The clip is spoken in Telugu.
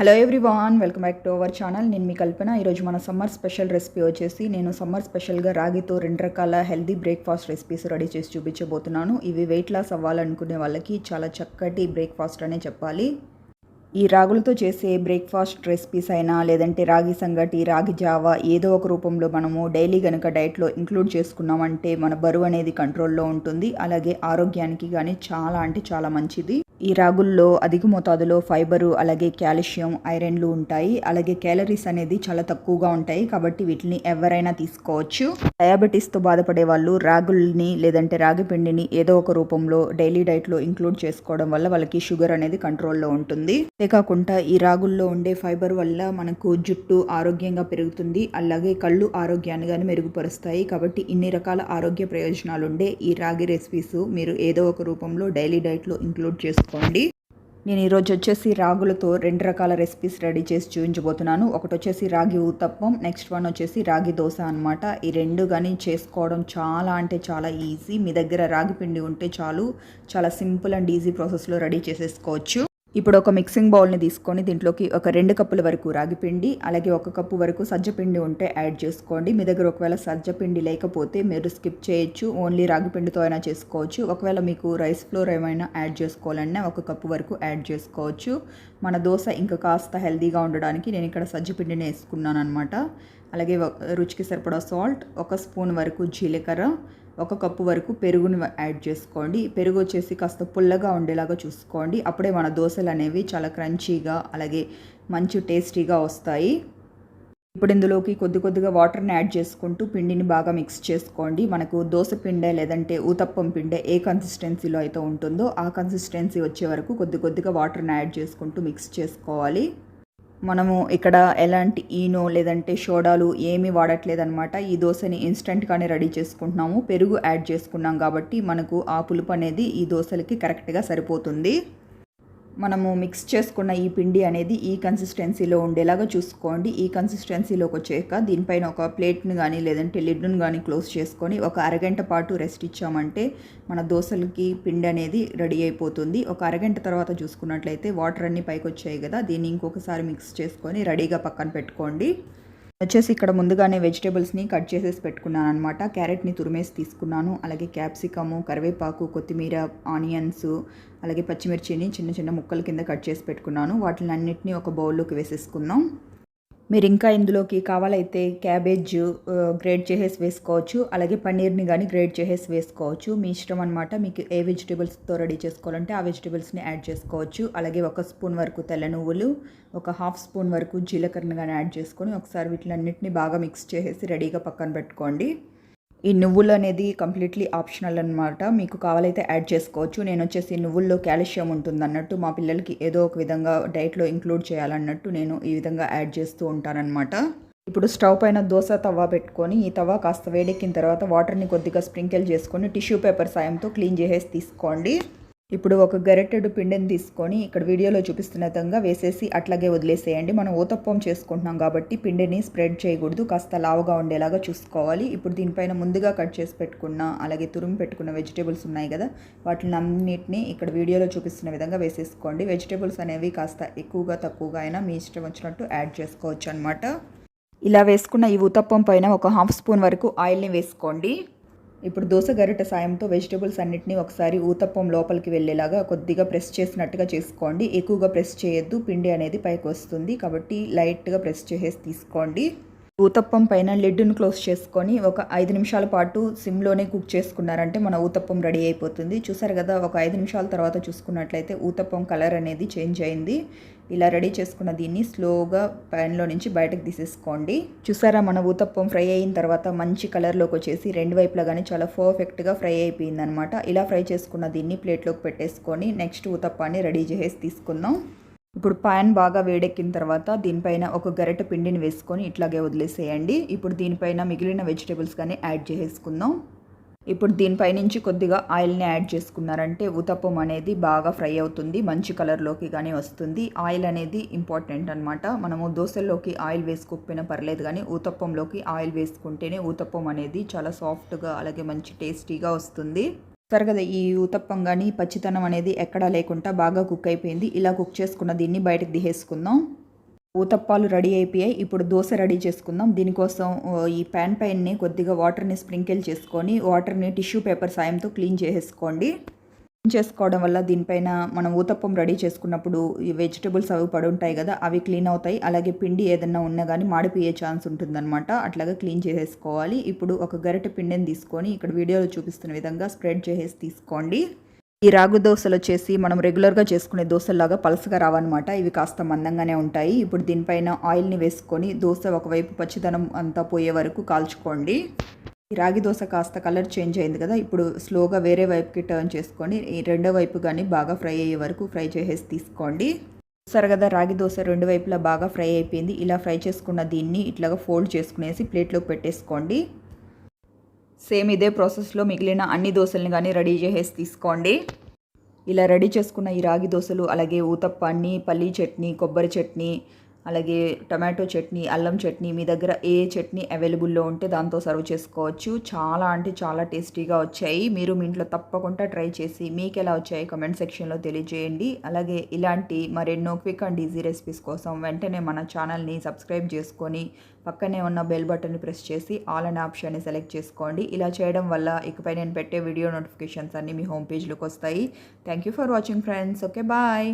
Hello everyone welcome back to our channel నేను మీ కల్పన. ఈరోజు మన సమ్మర్ స్పెషల్ రెసిపీ వచ్చేసి నేను సమ్మర్ స్పెషల్గా రాగితో రెండు రకాల హెల్దీ బ్రేక్ఫాస్ట్ రెసిపీస్ రెడీ చేసి చూపించబోతున్నాను. ఇవి వెయిట్ లాస్ అవ్వాలనుకునే వాళ్ళకి చాలా చక్కటి బ్రేక్ఫాస్ట్ అనే చెప్పాలి. ఈ రాగులతో చేసే బ్రేక్ఫాస్ట్ రెసిపీస్ అయినా లేదంటే రాగి సంగటి రాగి జావా ఏదో ఒక రూపంలో మనము డైలీ కనుక డైట్లో ఇంక్లూడ్ చేసుకున్నామంటే మన బరువు అనేది కంట్రోల్లో ఉంటుంది. అలాగే ఆరోగ్యానికి కానీ చాలా అంటే చాలా మంచిది. ఈ రాగుల్లో అధిక మోతాదులో ఫైబరు అలాగే కాల్షియం ఐరన్లు ఉంటాయి. అలాగే క్యాలరీస్ అనేది చాలా తక్కువగా ఉంటాయి. కాబట్టి వీటిని ఎవరైనా తీసుకోవచ్చు. డయాబెటీస్తో బాధపడే వాళ్ళు రాగుల్ని లేదంటే రాగి పిండిని ఏదో ఒక రూపంలో డైలీ డైట్లో ఇంక్లూడ్ చేసుకోవడం వల్ల వాళ్ళకి షుగర్ అనేది కంట్రోల్లో ఉంటుంది. అంతేకాకుండా ఈ రాగుల్లో ఉండే ఫైబర్ వల్ల మనకు జుట్టు ఆరోగ్యంగా పెరుగుతుంది. అలాగే కళ్ళు ఆరోగ్యాన్ని కానీ మెరుగుపరుస్తాయి. కాబట్టి ఇన్ని రకాల ఆరోగ్య ప్రయోజనాలు ఉండే ఈ రాగి రెసిపీస్ మీరు ఏదో ఒక రూపంలో డైలీ డైట్లో ఇంక్లూడ్ చేసుకోండి. నేను ఈరోజు వచ్చేసి రాగులతో రెండు రకాల రెసిపీస్ రెడీ చేసి చూపించబోతున్నాను. ఒకటి వచ్చేసి రాగి ఊతప్పం నెక్స్ట్ వన్ వచ్చేసి రాగి దోశ అనమాట ఈ రెండు కానీ చేసుకోవడం చాలా అంటే చాలా ఈజీ మీ దగ్గర రాగి పిండి ఉంటే చాలు చాలా సింపుల్ అండ్ ఈజీ ప్రాసెస్లో రెడీ చేసేసుకోవచ్చు. ఇప్పుడు ఒక మిక్సింగ్ బౌల్ని తీసుకొని దీంట్లోకి ఒక రెండు కప్పుల వరకు రాగిపిండి అలాగే ఒక కప్పు వరకు సజ్జపిండి ఉంటే యాడ్ చేసుకోండి. మీ దగ్గర ఒకవేళ సజ్జపిండి లేకపోతే మీరు స్కిప్ చేయొచ్చు. ఓన్లీ రాగిపిండితో అయినా చేసుకోవచ్చు. ఒకవేళ మీకు రైస్ ఫ్లోర్ ఏమైనా యాడ్ చేసుకోవాలన్నా ఒక కప్పు వరకు యాడ్ చేసుకోవచ్చు. మన దోశ ఇంకా కాస్త హెల్తీగా ఉండడానికి నేను ఇక్కడ సజ్జపిండిని వేసుకున్నాను అనమాట అలాగే రుచికి సరిపడా సాల్ట్ ఒక స్పూన్ వరకు జీలకర్ర ఒక కప్పు వరకు పెరుగుని యాడ్ చేసుకోండి. పెరుగు వచ్చేసి కాస్త పుల్లగా ఉండేలాగా చూసుకోండి. అప్పుడే మన దోశలు అనేవి చాలా క్రంచీగా అలాగే మంచి టేస్టీగా వస్తాయి. ఇప్పుడు ఇందులోకి కొద్ది కొద్దిగా వాటర్ని యాడ్ చేసుకుంటూ పిండిని బాగా మిక్స్ చేసుకోండి. మనకు దోశ పిండే లేదంటే ఊతప్పం పిండే ఏ కన్సిస్టెన్సీలో అయితే ఉంటుందో ఆ కన్సిస్టెన్సీ వచ్చే వరకు కొద్ది కొద్దిగా వాటర్ని యాడ్ చేసుకుంటూ మిక్స్ చేసుకోవాలి. మనము ఇక్కడ ఎలాంటి ఈనో లేదంటే సోడాలు ఏమీ వాడట్లేదనమాట ఈ దోశని ఇన్స్టెంట్గానే రెడీ చేసుకుంటున్నాము. పెరుగు యాడ్ చేసుకున్నాం కాబట్టి మనకు ఆ పులుపు అనేది ఈ దోశలకి కరెక్ట్గా సరిపోతుంది. మనము మిక్స్ చేసుకున్న ఈ పిండి అనేది ఈ కన్సిస్టెన్సీలో ఉండేలాగా చూసుకోండి. ఈ కన్సిస్టెన్సీలోకి వచ్చాక దీనిపైన ఒక ప్లేట్ని కానీ లేదంటే లిడ్ను కానీ క్లోజ్ చేసుకొని ఒక అరగంట పాటు రెస్ట్ ఇచ్చామంటే మన దోశలకి పిండి అనేది రెడీ అయిపోతుంది. ఒక అరగంట తర్వాత చూసుకున్నట్లయితే వాటర్ అన్నీ పైకి వచ్చాయి కదా దీన్ని ఇంకొకసారి మిక్స్ చేసుకొని రెడీగా పక్కన పెట్టుకోండి. వచ్చేసి ఇక్కడ ముందుగానే వెజిటేబుల్స్ని కట్ చేసేసి పెట్టుకున్నాను అనమాట క్యారెట్ని తురిమేసి తీసుకున్నాను. అలాగే క్యాప్సికము కరివేపాకు కొత్తిమీర ఆనియన్స్ అలాగే పచ్చిమిర్చిని చిన్న చిన్న ముక్కల కింద కట్ చేసి పెట్టుకున్నాను. వాటిని అన్నిటిని ఒక బౌల్లోకి వేసేసుకుందాం. మీరు ఇంకా ఇందులోకి కావాలైతే క్యాబేజ్ గ్రేడ్ చేసేసి వేసుకోవచ్చు. అలాగే పన్నీర్ని కానీ గ్రేడ్ చేసేసి వేసుకోవచ్చు. మీ ఇష్టం అనమాట మీకు ఏ వెజిటేబుల్స్తో రెడీ చేసుకోవాలంటే ఆ వెజిటేబుల్స్ని యాడ్ చేసుకోవచ్చు. అలాగే ఒక స్పూన్ వరకు తెల్ల నువ్వులు ఒక హాఫ్ స్పూన్ వరకు జీలకర్రని కానీ యాడ్ చేసుకొని ఒకసారి వీటిలన్నింటినీ బాగా మిక్స్ చేసేసి రెడీగా పక్కన పెట్టుకోండి. ఈ నువ్వులు అనేది కంప్లీట్లీ ఆప్షనల్ అనమాట మీకు కావాలైతే యాడ్ చేసుకోవచ్చు. నేను వచ్చేసి నువ్వుల్లో కాల్షియం ఉంటుంది అన్నట్టు మా పిల్లలకి ఏదో ఒక విధంగా డైట్లో ఇంక్లూడ్ చేయాలన్నట్టు నేను ఈ విధంగా యాడ్ చేస్తూ ఉంటానన్నమాట. ఇప్పుడు స్టవ్ పైన దోశ తవా పెట్టుకొని ఈ తవ్వ కాస్త వేడెక్కిన తర్వాత వాటర్ని కొద్దిగా స్ప్రింకిల్ చేసుకొని టిష్యూ పేపర్ సాయంతో క్లీన్ చేసేసి తీసుకోండి. ఇప్పుడు ఒక గరిటెడు పిండిని తీసుకొని ఇక్కడ వీడియోలో చూపిస్తున్న విధంగా వేసేసి అట్లాగే వదిలేసేయండి. మనం ఊతప్పం చేసుకుంటున్నాం కాబట్టి పిండిని స్ప్రెడ్ చేయకూడదు. కాస్త లావుగా ఉండేలాగా చూసుకోవాలి. ఇప్పుడు దీనిపైన ముందుగా కట్ చేసి పెట్టుకున్న అలాగే తురుము పెట్టుకున్న వెజిటేబుల్స్ ఉన్నాయి కదా వాటిని అన్నిటిని ఇక్కడ వీడియోలో చూపిస్తున్న విధంగా వేసేసుకోండి. వెజిటేబుల్స్ అనేవి కాస్త ఎక్కువగా తక్కువగా అయినా మీ ఇష్టం వచ్చినట్టు యాడ్ చేసుకోవచ్చు అనమాట ఇలా వేసుకున్న ఈ ఉతప్పం పైన ఒక హాఫ్ స్పూన్ వరకు ఆయిల్ని వేసుకోండి. ఇప్పుడు దోశ గరిట సాయంతో వెజిటబుల్స్ అన్నిటినీ ఒకసారి ఊతప్పం లోపలికి వెళ్ళేలాగా కొద్దిగా ప్రెస్ చేసినట్టుగా చేసుకోండి. ఎక్కువగా ప్రెస్ చేయొద్దు. పిండి అనేది పైకి వస్తుంది కాబట్టి లైట్గా ప్రెస్ చేసేసి తీసుకోండి. ఊతప్పం పైన లిడ్ను క్లోజ్ చేసుకొని ఒక ఐదు నిమిషాల పాటు సిమ్లోనే కుక్ చేసుకున్నారంటే మన ఊతప్పం రెడీ అయిపోతుంది. చూసారు కదా ఒక ఐదు నిమిషాల తర్వాత చూసుకున్నట్లయితే ఊతప్పం కలర్ అనేది చేంజ్ అయింది. ఇలా రెడీ చేసుకున్న దీన్ని స్లోగా ప్యాన్లో నుంచి బయటకు తీసేసుకోండి. చూసారా మన ఊతప్పం ఫ్రై అయిన తర్వాత మంచి కలర్లోకి వచ్చేసి రెండు వైపులా కానీ చాలా పర్ఫెక్ట్గా ఫ్రై అయిపోయింది అనమాట ఇలా ఫ్రై చేసుకున్న దీన్ని ప్లేట్లోకి పెట్టేసుకొని నెక్స్ట్ ఊతప్పాన్ని రెడీ చేసేసి తీసుకుందాం. ఇప్పుడు పాన్ బాగా వేడెక్కిన తర్వాత దీనిపైన ఒక గరిటె పిండిని వేసుకొని ఇట్లాగే వదిలేసేయండి. ఇప్పుడు దీనిపైన మిగిలిన వెజిటేబుల్స్ కానీ యాడ్ చేసేసుకుందాం. ఇప్పుడు దీనిపైనుంచి కొద్దిగా ఆయిల్ని యాడ్ చేసుకున్నారంటే ఉతప్పం అనేది బాగా ఫ్రై అవుతుంది మంచి కలర్లోకి కానీ వస్తుంది. ఆయిల్ అనేది ఇంపార్టెంట్ అనమాట మనము దోశల్లోకి ఆయిల్ వేసుకోకపోయినా పర్లేదు కానీ ఊతప్పంలోకి ఆయిల్ వేసుకుంటేనే ఊతప్పం అనేది చాలా సాఫ్ట్గా అలాగే మంచి టేస్టీగా వస్తుంది. సరే కదా ఈ ఊతప్పం కానీ పచ్చితనం అనేది ఎక్కడా లేకుండా బాగా కుక్ అయిపోయింది. ఇలా కుక్ చేసుకున్న దీన్ని బయటకు తీసేసుకుందాం ఊతప్పాలు రెడీ అయిపోయాయి. ఇప్పుడు దోశ రెడీ చేసుకుందాం. దీనికోసం ఈ ప్యాన్ పైన్ని కొద్దిగా వాటర్ని స్ప్రింకిల్ చేసుకొని వాటర్ని టిష్యూ పేపర్ సాయంతో క్లీన్ చేసేసుకోండి. క్లీన్ చేసుకోవడం వల్ల దీనిపైన మనం ఊతప్పం రెడీ చేసుకున్నప్పుడు ఈ వెజిటబుల్స్ అవి పడి ఉంటాయి కదా అవి క్లీన్ అవుతాయి. అలాగే పిండి ఏదన్నా ఉన్నా కానీ మాడిపోయే ఛాన్స్ ఉంటుందన్నమాట. అట్లాగా క్లీన్ చేసేసుకోవాలి. ఇప్పుడు ఒక గరిటె పిండిని తీసుకొని ఇక్కడ వీడియోలో చూపిస్తున్న విధంగా స్ప్రెడ్ చేసేసి తీసుకోండి. ఈ రాగు దోశలు వచ్చేసి మనం రెగ్యులర్గా చేసుకునే దోశల్లాగా పలసగా రావన్నమాట. ఇవి కాస్త మందంగానే ఉంటాయి. ఇప్పుడు దీనిపైన ఆయిల్ని వేసుకొని దోశ ఒకవైపు పచ్చిదనం అంతా పోయే వరకు కాల్చుకోండి. ఈ రాగి దోశ కాస్త కలర్ చేంజ్ అయింది కదా ఇప్పుడు స్లోగా వేరే వైపుకి టర్న్ చేసుకొని ఈ రెండో వైపు కానీ బాగా ఫ్రై అయ్యే వరకు ఫ్రై చేసేసి తీసుకోండి. చూసారు కదా రాగి దోశ రెండు వైపులా బాగా ఫ్రై అయిపోయింది. ఇలా ఫ్రై చేసుకున్న దీన్ని ఇట్లాగా ఫోల్డ్ చేసుకునేసి ప్లేట్లోకి పెట్టేసుకోండి. సేమ్ ఇదే ప్రాసెస్లో మిగిలిన అన్ని దోశల్ని కానీ రెడీ చేసేసి తీసుకోండి. ఇలా రెడీ చేసుకున్న ఈ రాగి దోశలు అలాగే ఊతప్పాన్ని పల్లీ చట్నీ కొబ్బరి చట్నీ అలాగే టమాటో చట్నీ అల్లం చట్నీ మీ దగ్గర ఏ చట్నీ అవైలబుల్లో ఉంటే దాంతో సర్వ్ చేసుకోవచ్చు. చాలా అంటే చాలా టేస్టీగా వచ్చాయి. మీరు మీ ఇంట్లో తప్పకుండా ట్రై చేసి మీకు ఎలా వచ్చాయి కామెంట్ సెక్షన్లో తెలియజేయండి. అలాగే ఇలాంటి మరెన్నో క్విక్ అండ్ ఈజీ రెసిపీస్ కోసం వెంటనే మన ఛానల్ని సబ్స్క్రైబ్ చేసుకొని పక్కనే ఉన్న బెల్ బటన్ని ప్రెస్ చేసి ఆల్ అండ్ ఆప్షన్ని సెలెక్ట్ చేసుకోండి. ఇలా చేయడం వల్ల ఇకపై నేను పెట్టే వీడియో నోటిఫికేషన్స్ అన్నీ మీ హోమ్ పేజ్లోకి వస్తాయి. Thank you for watching friends. Okay bye.